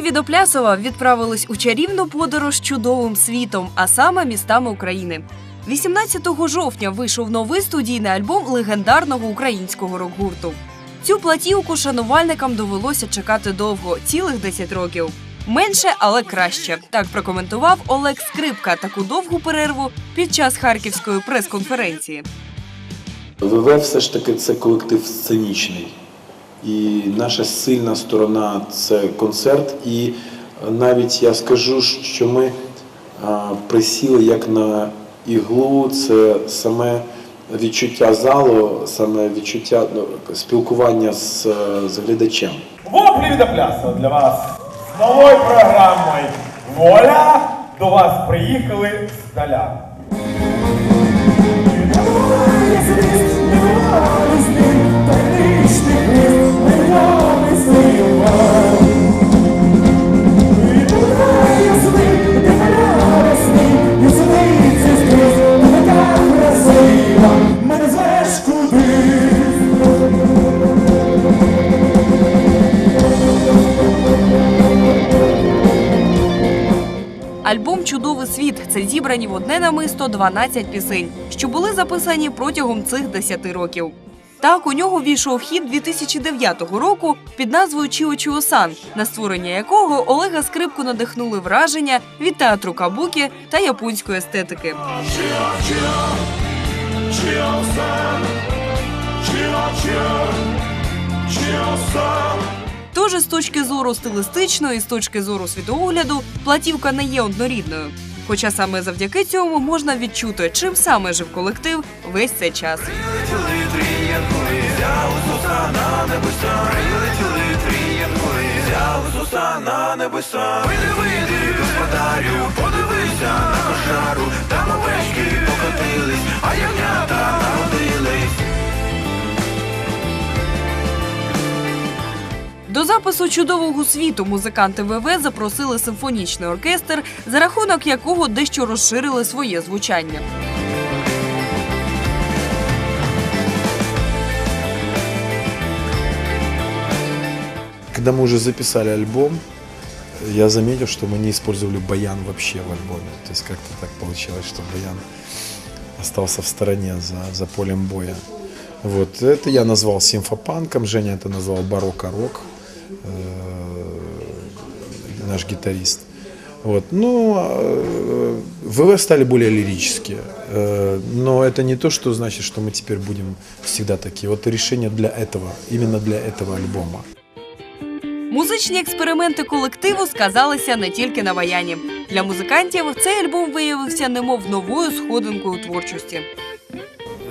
Ми від Оплясова відправились у чарівну подорож чудовим світом, а саме містами України. 18 жовтня вийшов новий студійний альбом легендарного українського рок-гурту. Цю платівку шанувальникам довелося чекати довго цілих 10 років. Менше, але краще. Так прокоментував Олег Скрипка таку довгу перерву під час харківської прес-конференції. ВВ все ж таки це колектив сценічний. І наша сильна сторона це концерт. І навіть я скажу, що ми присіли як на іглу, це саме відчуття залу, саме відчуття ну, спілкування з, е, з глядачем. Воплі від Аплясова для вас з новою програмою Воля до вас приїхали здаля. Альбом Чудовий світ це зібрані в одне намисто 12 пісень, що були записані протягом цих 10 років. Так, у нього війшов хід 2009 року під назвою Чіо Чіо Сан, на створення якого Олега Скрипку надихнули враження від театру кабукі та японської естетики. Тож з точки зору стилістичної, з точки зору світогляду, платівка не є однорідною. Хоча саме завдяки цьому можна відчути, чим саме жив колектив весь цей час. До запису чудового світу музиканти ВВ запросили симфонічний оркестр, за рахунок якого дещо розширили своє звучання. Когда мы уже записали альбом, я заметил, что мы не использовали баян вообще в альбоме. То есть как-то так получилось, что баян остался в стороне за, за полем боя. Вот. Это я назвал симфопанком, Женя это назвал барокко-рок, э, наш гитарист. Вот. Ну, э, ВВ стали более лирические. Э, Но это не то, что значит, что мы теперь будем всегда такие. Вот решение для этого, именно для этого альбома. Музичні експерименти колективу сказалися не тільки на баяні. Для музикантів цей альбом виявився немов новою сходинкою у творчості.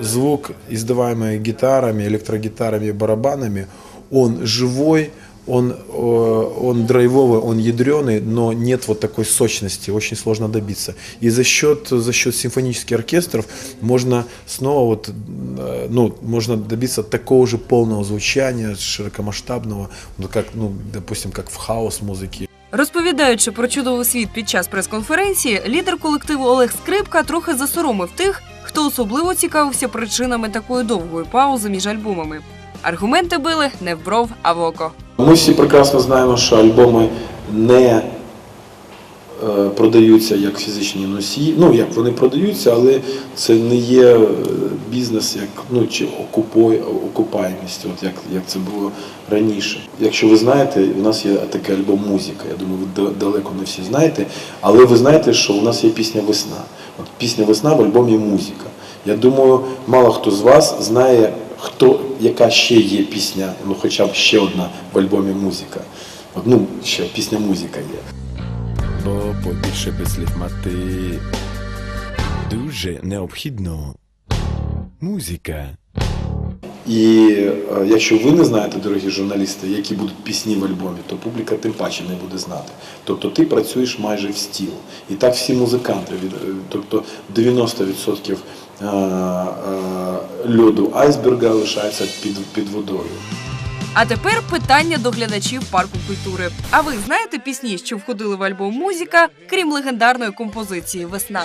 звук, издаваемый гитарами, электрогитарами и барабанами, он живой, он, э, он драйвовый, он ядреный, но нет вот такой сочности, очень сложно добиться. И за счет, за счет симфонических оркестров можно снова вот, э, ну, можно добиться такого же полного звучания, широкомасштабного, ну, как, ну, допустим, как в хаос музыке. Розповідаючи про чудовий світ під час прес-конференції, лідер колективу Олег Скрипка трохи засоромив тих, хто особливо цікавився причинами такої довгої паузи між альбомами. Аргументи били не в бров, а в око. Ми всі прекрасно знаємо, що альбоми не е, продаються як фізичні носії. Ну, як вони продаються, але це не є е, бізнес як ну чи окупой, окупаємість, от як, як це було раніше. Якщо ви знаєте, у нас є такий альбом музика. Я думаю, ви далеко не всі знаєте, але ви знаєте, що у нас є пісня Весна. От пісня Весна в альбомі музика. Я думаю, мало хто з вас знає, хто, яка ще є пісня, ну хоча б ще одна в альбомі музика. От, ну, ще пісня музика є. бо побільше без слів мати дуже необхідно. Музика. І е, якщо ви не знаєте, дорогі журналісти, які будуть пісні в альбомі, то публіка тим паче не буде знати. Тобто ти працюєш майже в стіл. І так всі музиканти, е, тобто 90% е, е, льоду айсберга лишається під, під водою. А тепер питання до глядачів парку культури. А ви знаєте пісні, що входили в альбом музика, крім легендарної композиції Весна?